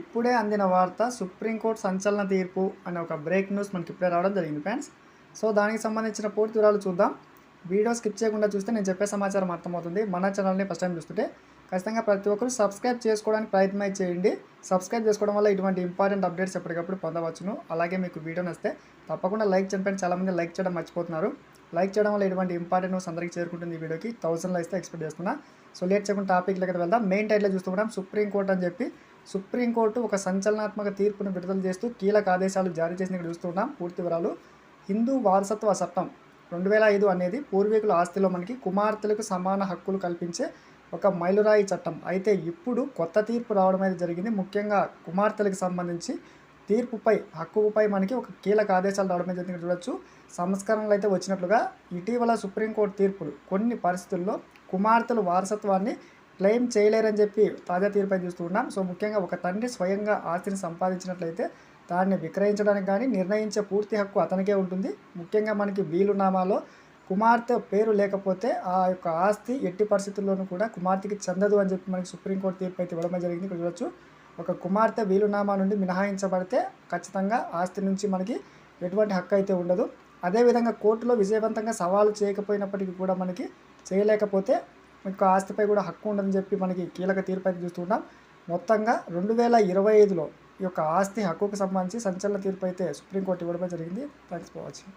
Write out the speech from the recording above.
ఇప్పుడే అందిన వార్త సుప్రీంకోర్టు సంచలన తీర్పు అనే ఒక బ్రేక్ న్యూస్ మనకి ఇప్పుడే రావడం జరిగింది ఫ్రెండ్స్. సో దానికి సంబంధించిన పూర్తి వివరాలు చూద్దాం. వీడియో స్కిప్ చేయకుండా చూస్తే నేను చెప్పే సమాచారం అర్థమవుతుంది. మన ఛానల్ని ఫస్ట్ టైం చూస్తుంటే ఖచ్చితంగా ప్రతి ఒక్కరు సబ్స్క్రైబ్ చేసుకోవడానికి ప్రయత్నం చేయండి. సబ్స్క్రైబ్ చేసుకోవడం వల్ల ఇటువంటి ఇంపార్టెంట్ అప్డేట్స్ ఎప్పటికప్పుడు పొందవచ్చును. అలాగే మీకు వీడియో నస్తే తప్పకుండా లైక్ చేయడం చాలామంది లైక్ చేయడం మర్చిపోతున్నారు. లైక్ చేయడం వల్ల ఇటువంటి ఇంపార్టెంట్ న్యూస్ అందరికీ చేరుకుంటుంది ఈ వీడియోకి. థౌసండ్ లైక్స్ ఎక్స్పెక్ట్ చేస్తున్నా. సో లేట్ చేయకుండా టాపిక్ లెక్క వెళ్దాం. మెయిన్ టైటిల్ చూస్తున్నాం సుప్రీంకోర్టు అని చెప్పి సుప్రీంకోర్టు ఒక సంచలనాత్మక తీర్పును విడుదల చేస్తూ కీలక ఆదేశాలు జారీ చేసిన ఇక్కడ చూస్తున్నాం. పూర్తి వివరాలు హిందూ వారసత్వ చట్టం రెండు వేల ఐదు అనేది పూర్వీకుల ఆస్తిలో మనకి కుమార్తెలకు సమాన హక్కులు కల్పించే ఒక మైలురాయి చట్టం. అయితే ఇప్పుడు కొత్త తీర్పు రావడం అయితే జరిగింది. ముఖ్యంగా కుమార్తెలకు సంబంధించి తీర్పుపై హక్కుపై మనకి ఒక కీలక ఆదేశాలు రావడం జరిగింది. చూడొచ్చు. సంస్కరణలు అయితే వచ్చినట్లుగా ఇటీవల సుప్రీంకోర్టు తీర్పులు కొన్ని పరిస్థితుల్లో కుమార్తెలు వారసత్వాన్ని క్లెయిమ్ చేయలేరని చెప్పి తాజా తీర్పై చూస్తున్నాం సో ముఖ్యంగా ఒక తండ్రి స్వయంగా ఆస్తిని సంపాదించినట్లయితే దాన్ని విక్రయించడానికి కానీ నిర్ణయించే పూర్తి హక్కు అతనికే ఉంటుంది. ముఖ్యంగా మనకి వీలునామాలో కుమార్తె పేరు లేకపోతే ఆ యొక్క ఆస్తి ఎట్టి పరిస్థితుల్లోనూ కూడా కుమార్తెకి చెందదు అని చెప్పి మనకి సుప్రీంకోర్టు తీర్పు అయితే ఇవ్వడం జరిగింది. ఇక్కడ చూడొచ్చు. ఒక కుమార్తె వీలునామా నుండి మినహాయించబడితే ఖచ్చితంగా ఆస్తి నుంచి మనకి ఎటువంటి హక్కు అయితే ఉండదు. అదేవిధంగా కోర్టులో విజయవంతంగా సవాలు చేయకపోయినప్పటికీ కూడా మనకి చేయలేకపోతే మీకు ఆస్తిపై కూడా హక్కు ఉండదని చెప్పి మనకి కీలక తీర్పు అయితే చూస్తున్నాం మొత్తంగా రెండు వేల ఇరవై ఐదులో ఈ యొక్క ఆస్తి హక్కుకు సంబంధించి సంచలన తీర్పు అయితే సుప్రీంకోర్టు ఇవ్వడమే జరిగింది. Thanks for watching.